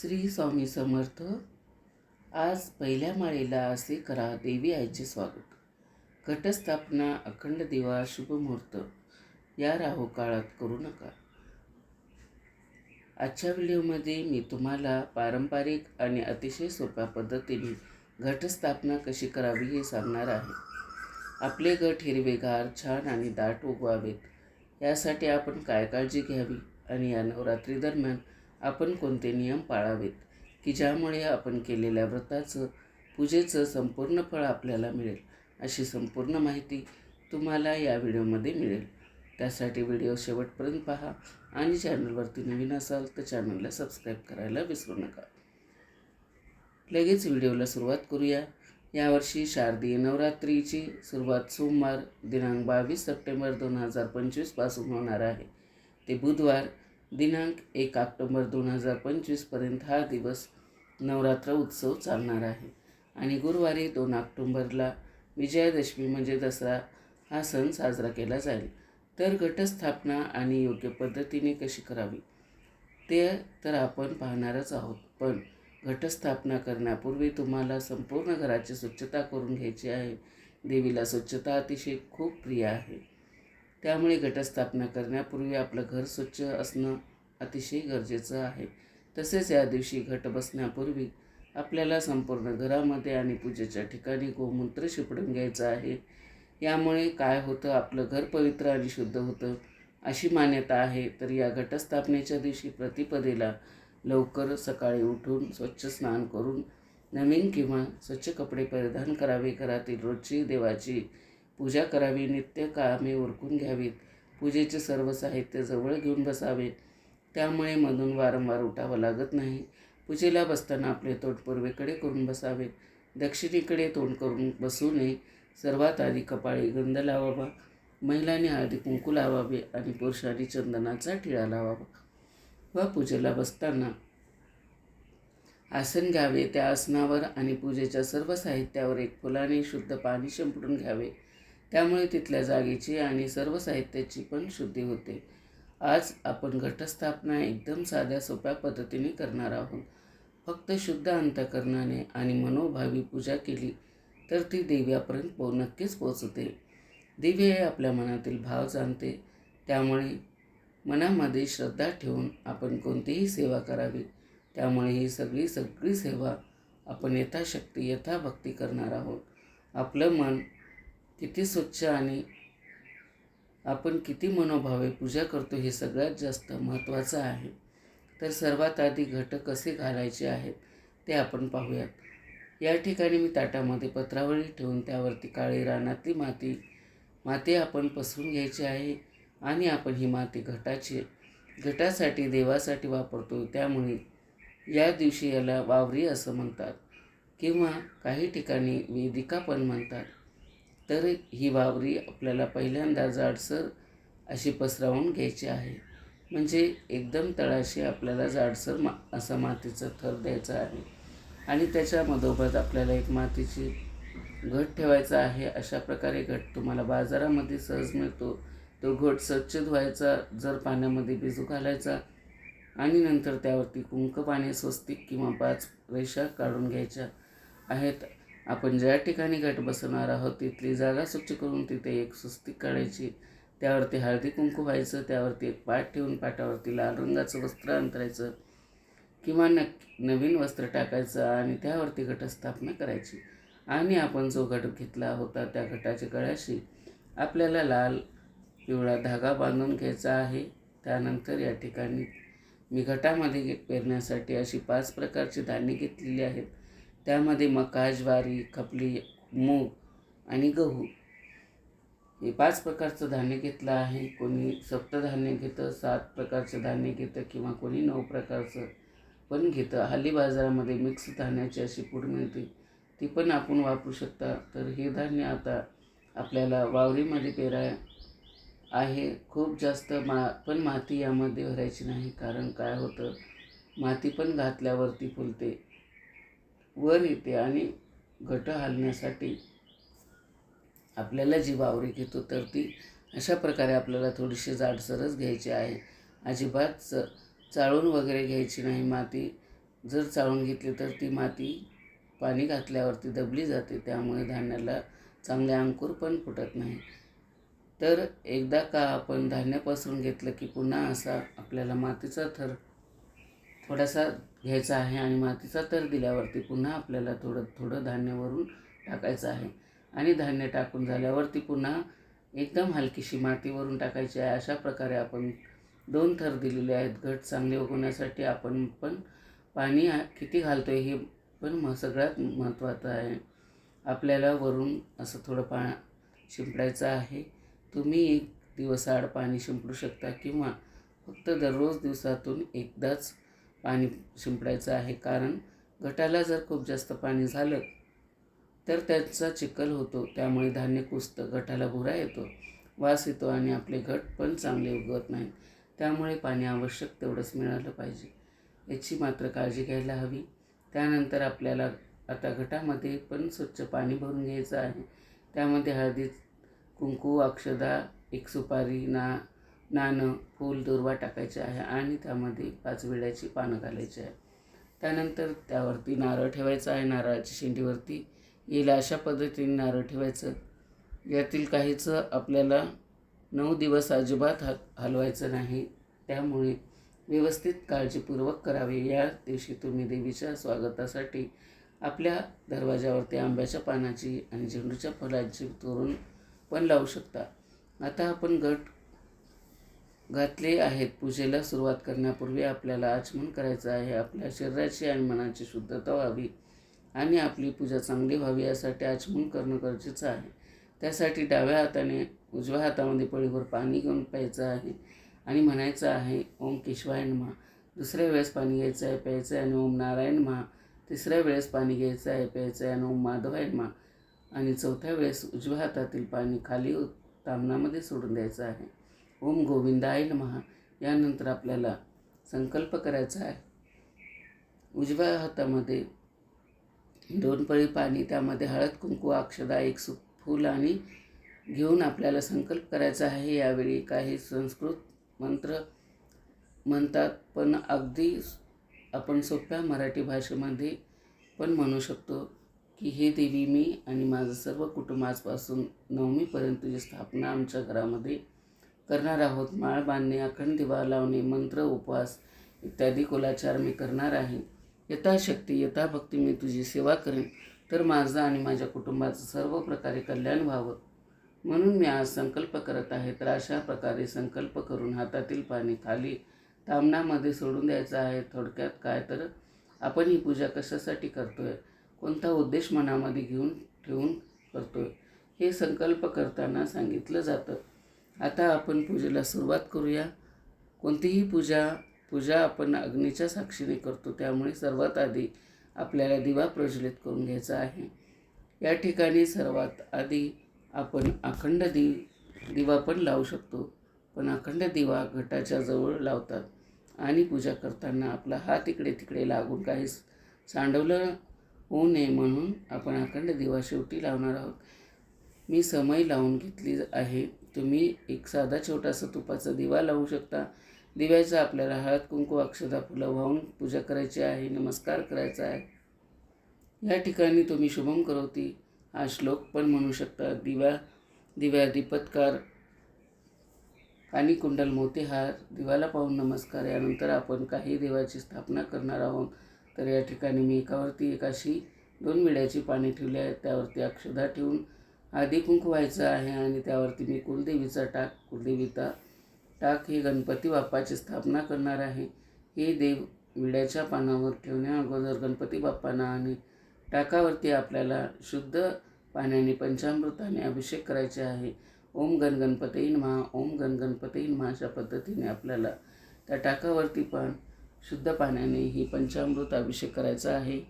श्री स्वामी समर्थ. आज पहिल्या माळेला असे करा देवी आईचे स्वागत. घटस्थापना अखंड दिवा शुभमुहूर्त या राहू काळात करू नका. आजच्या व्हिडिओमध्ये मी तुम्हाला पारंपरिक आणि अतिशय सोप्या पद्धतीने घटस्थापना कशी करावी हे सांगणार आहे. आपले गट हिरवेगार छान आणि दाट उगवावेत. यासाठी आपण काय काळजी घ्यावी आणि या नवरात्री दरम्यान आपण कोणते नियम पाळावेत की ज्यामुळे आपण केलेल्या व्रताचं पूजेचं संपूर्ण फळ आपल्याला मिळेल अशी संपूर्ण माहिती तुम्हाला या व्हिडिओमध्ये मिळेल. त्यासाठी व्हिडिओ शेवटपर्यंत पहा आणि चॅनलवरती नवीन असाल तर चॅनलला सबस्क्राईब करायला विसरू नका. लगेच व्हिडिओला सुरुवात करूया. यावर्षी शारदीय नवरात्रीची सुरुवात सोमवार दिनांक बावीस सप्टेंबर दोन हजार पंचवीसपासून होणार आहे. ते बुधवार दिनांक एक ऑक्टोबर दोन हजार पंचवीसपर्यंत हा दिवस नवरात्र उत्सव चालणार आहे. आणि गुरुवारी दोन ऑक्टोंबरला विजयादशमी म्हणजे दसरा हा सण साजरा केला जाईल. तर घटस्थापना आणि योग्य पद्धतीने कशी करावी? ते तर आपण पाहणारच आहोत. पण घटस्थापना करण्यापूर्वी तुम्हाला संपूर्ण घराची स्वच्छता करून घ्यायची आहे. देवीला स्वच्छता अतिशय खूप प्रिय आहे. त्यामुळे घटस्थापना करण्यापूर्वी आपलं घर स्वच्छ असणं अतिशय गरजेचं आहे. तसेच या दिवशी घट बसण्यापूर्वी आपल्याला संपूर्ण घरामध्ये आणि पूजेच्या ठिकाणी गोमूत्र शिपडून घ्यायचं आहे. यामुळे काय होतं आपलं घर पवित्र आणि शुद्ध होतं अशी मान्यता आहे. तर या घटस्थापनेच्या दिवशी प्रतिपदेला लवकर सकाळी उठून स्वच्छ स्नान करून नवीन किंवा स्वच्छ कपडे परिधान करावे. घरातील रोजची देवाची पूजा करावी नित्य कामे उरकून घ्यावीत. पूजेचे सर्व साहित्य जवळ घेऊन बसावे. त्यामुळे मधून वारंवार उठावं लागत नाही. पूजेला बसताना आपले तोंड पूर्वेकडे करून बसावे. दक्षिणेकडे तोंड करून बसू नये. सर्वात आधी कपाळी गंध लावावा. महिलांनी आधी कुंकू लावावे आणि पुरुषांनी चंदनाचा टिळा लावावा. व पूजेला बसताना आसन घ्यावे. त्या आसनावर आणि पूजेच्या सर्व साहित्यावर एक फुलाने शुद्ध पाणी शिंपडून घ्यावे. त्यामुळे तिथल्या जागेची आणि सर्व साहित्याची पण शुद्धी होते. आज आपण घटस्थापना एकदम साध्या सोप्या पद्धतीने करणार आहोत. फक्त शुद्ध अंतकरणाने आणि मनोभावी पूजा केली तर ती देव्यापर्यंत पो नक्कीच पोचते दिव्य हे आपल्या मनातील भाव जाणते. त्यामुळे मनामध्ये श्रद्धा ठेवून आपण कोणतीही सेवा करावी. त्यामुळे ही सगळी सगळी सेवा आपण यथाशक्ती यथाभक्ती करणार आहोत. आपलं मन किती स्वच्छ आणि आपण किती मनोभावे पूजा करतो हे सगळ्यात जास्त महत्त्वाचं आहे. तर सर्वात आधी घट कसे घालायचे आहेत ते आपण पाहूयात. या ठिकाणी मी ताटामध्ये पत्रावळी ठेवून त्यावरती काळी रानातली माती माती आपण पसरून घ्यायची आहे आणि आपण ही माती घटाची घटासाठी देवासाठी वापरतो त्यामुळे या दिवशी याला वावरी असं म्हणतात किंवा काही ठिकाणी वेदिका पण म्हणतात. तर ही वावरी आपल्याला पहिल्यांदा जाडसर अशी पसरवून घ्यायची आहे. म्हणजे एकदम तळाशी आपल्याला जाडसर मा असा मातीचा थर द्यायचा आहे. आणि त्याच्या मधोमध आपल्याला एक मातीची घट ठेवायचा आहे. अशा प्रकारे घट तुम्हाला बाजारामध्ये सहज मिळतो. तो घट स्वच्छ धुवायचा जर पाण्यामध्ये भिजू घालायचा आणि नंतर त्यावरती कुंक पाणी स्वस्तिक किंवा पाच रेषा काढून घ्यायच्या आहेत. आपण ज्या ठिकाणी गट बसवणार आहोत तिथली जागा स्वच्छ करून तिथे एक सुस्तिक काढायची. त्यावरती हळदी कुंकू व्हायचं त्यावरती एक पाट ठेवून पाटावरती लाल रंगाचं वस्त्र अंतरायचं किंवा न नवीन वस्त्र टाकायचं आणि त्यावरती घटस्थापना करायची. आणि आपण जो घट घेतला होता त्या घटाच्या गळ्याशी आपल्याला लाल पिवळा धागा बांधून घ्यायचा आहे. त्यानंतर या ठिकाणी मी घटामध्ये पेरण्यासाठी अशी पाच प्रकारची धान्य घेतलेली आहेत. त्यामध्ये मका ज्वारी खपली मूग आणि गहू. हे पाच प्रकारचं धान्य घेतलं आहे. कोणी सप्तधान्य घेतं सात प्रकारचं धान्य घेतं किंवा कोणी नऊ प्रकारचं पण घेतं. हल्ली बाजारामध्ये मिक्स धान्याची अशी पूड मिळते. ती पण आपण वापरू शकता. तर हे धान्य आता आपल्याला वावरीमध्ये पेराय आहे. खूप जास्त मा पण माती यामध्ये भरायची नाही. कारण काय होतं? माती पण घातल्यावरती फुलते. वर येते आणि घट हलण्यासाठी आपल्याला जी वावरी घेतो तर ती अशा प्रकारे आपल्याला थोडीशी जाडसरच घ्यायची आहे. अजिबात च चाळून वगैरे घ्यायची नाही माती. जर चाळून घेतली तर ती माती पाणी घातल्यावरती दबली जाते त्यामुळे धान्याला चांगले अंकुर पण फुटत नाही. तर एकदा का आपण धान्य पसरून घेतलं की पुन्हा असा आपल्याला मातीचा थर थोडासा घ्यायचा आहे आणि मातीचा थर दिल्यावरती पुन्हा आपल्याला थोडं थोडं धान्यवरून टाकायचं आहे. आणि धान्य टाकून झाल्यावरती पुन्हा एकदम हलकीशी मातीवरून टाकायची आहे. अशा प्रकारे आपण दोन थर दिलेले आहेत. घट चांगले उगवण्यासाठी आपण पण पाणी किती घालतो आहे हे पण म सगळ्यात महत्त्वाचं आहे. आपल्याला वरून असं थोडं पा शिंपडायचं आहे. तुम्ही एक दिवस आड पाणी शिंपडू शकता किंवा फक्त दररोज दिवसातून एकदाच पाणी शिंपडायचं आहे. कारण गटाला जर खूप जास्त पाणी झालं तर त्याचा चिखल होतो. त्यामुळे धान्य कुजतं गटाला भुरा येतो वास येतो आणि आपले घट पण चांगले उगवत नाहीत. त्यामुळे पाणी आवश्यक तेवढंच मिळालं पाहिजे. याची मात्र काळजी घ्यायला हवी. त्यानंतर आपल्याला आता घटामध्ये पण स्वच्छ पाणी भरून घ्यायचं आहे. त्यामध्ये हळदी कुंकू अक्षदा एक सुपारी ना नाणं फूल दुर्वा टाकायचे आहे आणि त्यामध्ये पाच विड्याची पानं घालायची आहे. त्यानंतर त्यावरती नारळ ठेवायचं आहे. नारळाच्या शेंडीवरती येईल अशा पद्धतीने नारळ ठेवायचं. यातील काहीच आपल्याला नऊ दिवस अजिबात ह हलवायचं नाही. त्यामुळे व्यवस्थित काळजीपूर्वक करावे. या दिवशी तुम्ही देवीच्या स्वागतासाठी आपल्या दरवाजावरती आंब्याच्या पानाची आणि झेंडूच्या फुलांची तोरण पण लावू शकता. आता आपण गट घातले आहेत. पूजेला सुरुवात करण्यापूर्वी आपल्याला आचमन करायचं आहे. आपल्या शरीराची आणि मनाची शुद्धता व्हावी आणि आपली पूजा चांगली व्हावी यासाठी आचमन करणं गरजेचं आहे. त्यासाठी डाव्या हाताने उजव्या हातामध्ये पळीवर पाणी घेऊन प्यायचं आहे आणि म्हणायचं आहे ओम केशवाय महा दुसऱ्या वेळेस पाणी घ्यायचं आहे प्यायचं आहे आणि ओम नारायण महा तिसऱ्या वेळेस पाणी घ्यायचं आहे प्यायचं आहे आणि ओम माधवाय महा आणि चौथ्या वेळेस उजव्या हातातील पाणी खाली तामणामध्ये सोडून द्यायचं आहे. ओम गोविंदाय नमः. यानंतर आपल्याला संकल्प करायचा आहे. उजव्या हातामध्ये दोन पळी पाणी त्यामध्ये हळद कुंकू अक्षदा एक सु फूल आणि घेऊन आपल्याला संकल्प करायचा आहे. यावेळी काही संस्कृत मंत्र म्हणतात पण अगदी आपण सोप्या मराठी भाषेमध्ये पण म्हणू शकतो की हे देवी मी आणि माझं सर्व कुटुंब आजपासून नवमीपर्यंत स्थापना आमच्या घरामध्ये करणार आहोत. माळ बांधणे अखंड दिवा लावणे मंत्र उपवास इत्यादी कुलाचार मी करणार आहे. यथाशक्ती यथाभक्ती मी तुझी सेवा करेन. तर माझं आणि माझ्या कुटुंबाचं सर्व प्रकारे कल्याण व्हावं. म्हणून मी आज संकल्प करत आहे. तर अशा प्रकारे संकल्प करून हातातील पाणी खाली तामणामध्ये सोडून द्यायचं आहे. थोडक्यात काय तर आपण ही पूजा कशासाठी करतोय? कोणता उद्देश मनामध्ये घेऊन ठेवून करतोय? हे संकल्प करताना सांगितलं जातं. आता आपण पूजेला सुरुवात करूया. कोणतीही पूजा पूजा आपण अग्नीच्या साक्षीने करतो त्यामुळे सर्वात आधी आपल्याला दिवा प्रज्वलित करून घ्यायचा आहे. या ठिकाणी सर्वात आधी आपण अखंड दि दिवा पण लावू शकतो. पण अखंड दिवा घटाच्या जवळ लावतात आणि पूजा करताना आपला हात इकडे तिकडे लागून काही सांडवलं होऊ नये म्हणून आपण अखंड दिवा शेवटी लावणार आहोत. मी समय लावून घेतली आहे. तुम्ही एक साधा छोटासा तुपाचा दिवा लावू शकता. दिव्याचा आपल्याला हळद कुंकू अक्षदा फुलं वाहून पूजा करायची आहे नमस्कार करायचा आहे. या ठिकाणी तुम्ही शुभम करोती हा श्लोक पण म्हणू शकता. दिव्या दिव्या दीपत्कार कानी कुंडल मोतीहार दिवाला पाहून नमस्कार. यानंतर आपण काही देवाची स्थापना करणार आहोत. तर या ठिकाणी मी एकावरती एक अशी दोन विड्याची पाणी ठेवली आहे त्यावरती अक्षदा ठेवून आधी कुंकू व्हायचं आहे आणि त्यावरती मी कुलदेवीचा टाक कुलदेवीचा टाक हे गणपती बाप्पाची स्थापना करणार आहे. हे देव विड्याच्या पानावर ठेवण्या अगोदर गणपती बाप्पांना आणि टाकावरती आपल्याला शुद्ध पाण्याने पंचामृताने अभिषेक करायचे आहे. ओम गण गणपती महा ओम गण गणपती महा अशा पद्धतीने आपल्याला त्या टाकावरती पण शुद्ध पाण्याने ही पंचामृत अभिषेक करायचा आहे.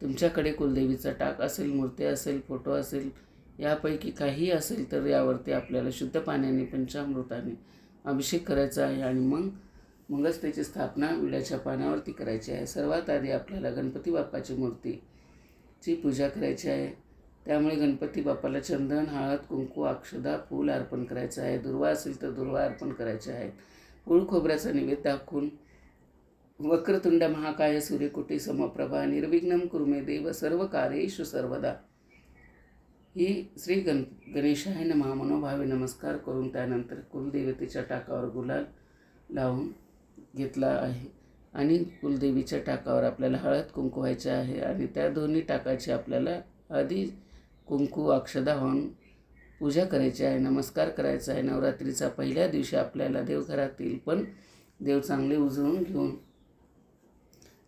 तुमच्याकडे कुलदेवीचा टाक असेल मूर्ती असेल फोटो असेल यापैकी काही असेल तर यावरती आपल्याला शुद्ध पाण्याने पंचामृताने अभिषेक करायचा आहे आणि मग मगच त्याची स्थापना विड्याच्या पानावरती करायची आहे. सर्वात आधी आपल्याला गणपती बाप्पाची मूर्तीची पूजा करायची आहे. त्यामुळे गणपती बाप्पाला चंदन हळद कुंकू अक्षदा फूल अर्पण करायचं आहे. दुर्वा असेल तर दुर्वा अर्पण करायचे आहे गुळ खोबऱ्याचा निवेद दाखवून वक्रतुंड महाकाय सूर्यकोटी समप्रभा निर्विघ्नम कुरुमे देव सर्व कार्येषु सर्वदा ही श्री गण गणेशाय नमः मनोभावे नमस्कार करून त्यानंतर कुलदेवतेच्या टाकावर गुलाल लावून घेतला आहे. आणि कुलदेवीच्या टाकावर आपल्याला हळद कुंकू व्हायचे आहे आणि त्या दोन्ही टाकाची आपल्याला आधी कुंकू अक्षदा होऊन पूजा करायची आहे नमस्कार करायचा आहे. नवरात्रीचा पहिल्या दिवशी आपल्याला देवघरातील पण देव चांगले उजळून घेऊन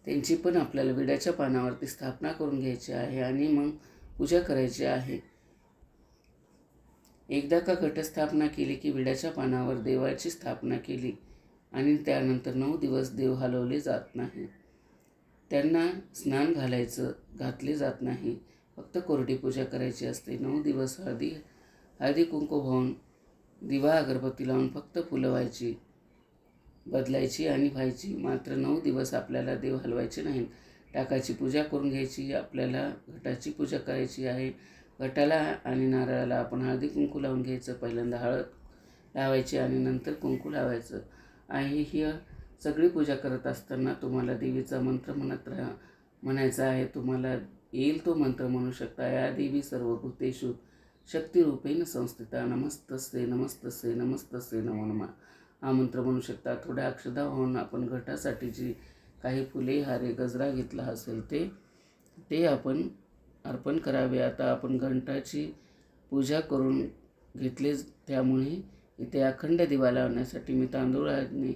त्यांची पण आपल्याला विड्याच्या पानावरती स्थापना करून घ्यायची आहे आणि मग पूजा करायची आहे. एकदा का घटस्थापना केली की विड्याच्या पानावर देवाची स्थापना केली आणि त्यानंतर नऊ दिवस देव हलवले जात नाही. त्यांना स्नान घालायचं घातले जात नाही. फक्त कोरडी पूजा करायची असते. नऊ दिवस हळदी हळदी कुंकू भावून दिवा अगरबत्ती लावून फक्त फुलं व्हायची बदलायची आणि व्हायची. मात्र नऊ दिवस आपल्याला देव हलवायचे नाहीत. टाकाची पूजा करून घ्यायची आपल्याला घटाची पूजा करायची आहे. घटाला आणि नारळाला आपण हळदी कुंकू लावून घ्यायचं. पहिल्यांदा हळद लावायची आणि नंतर कुंकू लावायचं. आहे ही सगळी पूजा करत असताना तुम्हाला देवीचा मंत्र म्हणत राहा. म्हणायचा आहे तुम्हाला येईल तो मंत्र म्हणू शकता. या देवी सर्व भूतेषु शक्तिरूपेण संस्थिता. नमस्तस्ते नमस्तस्ते नमस्तस्ते नमो नमा. हा मंत्र म्हणू शकता. थोड्या अक्षदा होऊन आपण घटासाठी जी काही फुले हारे गजरा घेतला असेल ते ते आपण अर्पण करावे. आता आपण घंटाची पूजा करून घेतली. त्यामुळे इथे अखंड दिवा लावण्यासाठी मी तांदूळाने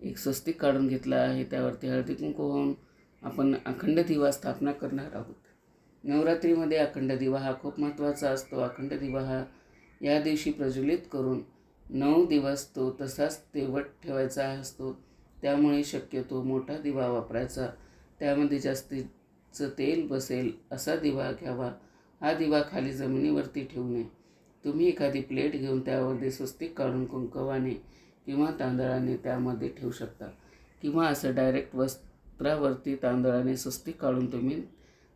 एक स्वस्तिक काढून घेतला आहे. त्यावरती हळदी कुंकू होऊन आपण अखंड दिवा स्थापना करणार आहोत. नवरात्रीमध्ये अखंड दिवा हा खूप महत्त्वाचा असतो. अखंड दिवा हा या दिवशी प्रज्वलित करून नऊ दिवस तो तसाच तेवट ठेवायचा असतो. त्यामुळे शक्यतो मोठा दिवा वापरायचा. त्यामध्ये जास्तीत चं तेल बसेल असा दिवा घ्यावा. हा दिवा खाली जमिनीवरती ठेवू नये तुम्ही एखादी प्लेट घेऊन त्यावरती स्वस्तिक काढून कुंकवाने किंवा तांदळाने त्यामध्ये ठेवू शकता. किंवा असं डायरेक्ट वस्त्रावरती तांदळाने स्वस्तिक काढून तुम्ही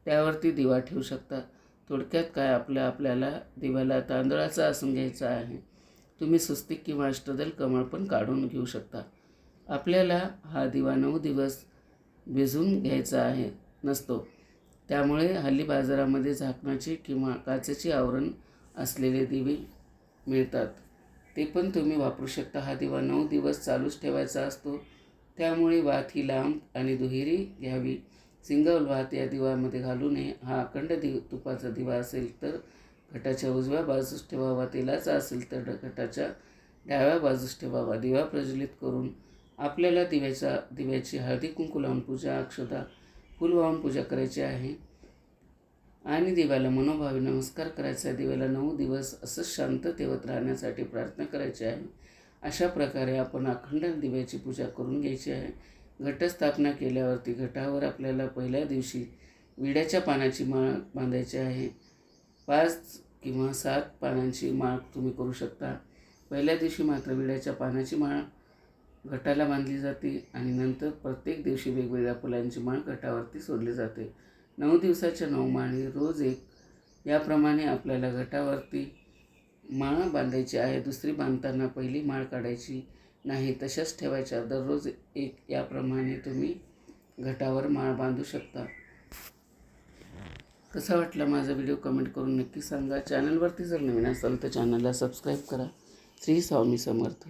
त्यावरती दिवा ठेवू शकता. थोडक्यात काय आपलं आपल्याला दिव्याला तांदळाचा आसन घ्यायचा आहे. तुम्ही स्वस्तिक किंवा अष्टदल कमळ पण काढून घेऊ शकता. आपल्याला हा दिवा नऊ दिवस भिजून घ्यायचा आहे. नसतो. त्यामुळे हल्ली बाजारामध्ये झाकणाची किंवा काचेची आवरण असलेले दिवे मिळतात. ते पण तुम्ही वापरू शकता. हा दिवा नऊ दिवस चालूच ठेवायचा असतो. त्यामुळे वात ही लांब आणि दुहेरी घ्यावी. सिंगल वात या दिवामध्ये घालू नये. हा अखंड दिव तुपाचा दिवा असेल तर घटाच्या उजव्या बाजूस ठेवावा. तेलाचा असेल तर घटाच्या डाव्या बाजूस ठेवावा. दिवा प्रज्वलित करून आपल्याला दिव्याचा दिव्याची हळदी कुंकू लावून पूजा अक्षता फुल वाहून पूजा करायची आहे. आणि देवाला मनोभावे नमस्कार करायचा आहे. देवाला नऊ दिवस असंच शांत ठेवत राहण्यासाठी प्रार्थना करायची आहे. अशा प्रकारे आपण अखंड दिव्याची पूजा करून घ्यायची आहे. घटस्थापना केल्यावरती घटावर आपल्याला पहिल्या दिवशी विड्याच्या पानाची माळ बांधायची आहे. पाच किंवा सात पानांची माळ तुम्ही करू शकता. पहिल्या दिवशी मात्र विड्याच्या पानाची माळ घटाला बांधली जाते आणि नंतर प्रत्येक दिवशी वेगवेगळ्या फुलांची माळ घटावरती सोडली जाते. नऊ दिवसाच्या नऊ माळी रोज एक. याप्रमाणे आपल्याला घटावरती माळ बांधायची आहे. दुसरी बांधताना पहिली माळ काढायची नाही तशाच ठेवायच्या. दररोज एक. याप्रमाणे तुम्ही घटावर माळ बांधू शकता. कसा वाटला माझा व्हिडिओ कमेंट करून नक्की सांगा. चॅनलवरती जर नवीन असाल तर चॅनलला सबस्क्राईब करा. श्री स्वामी समर्थ.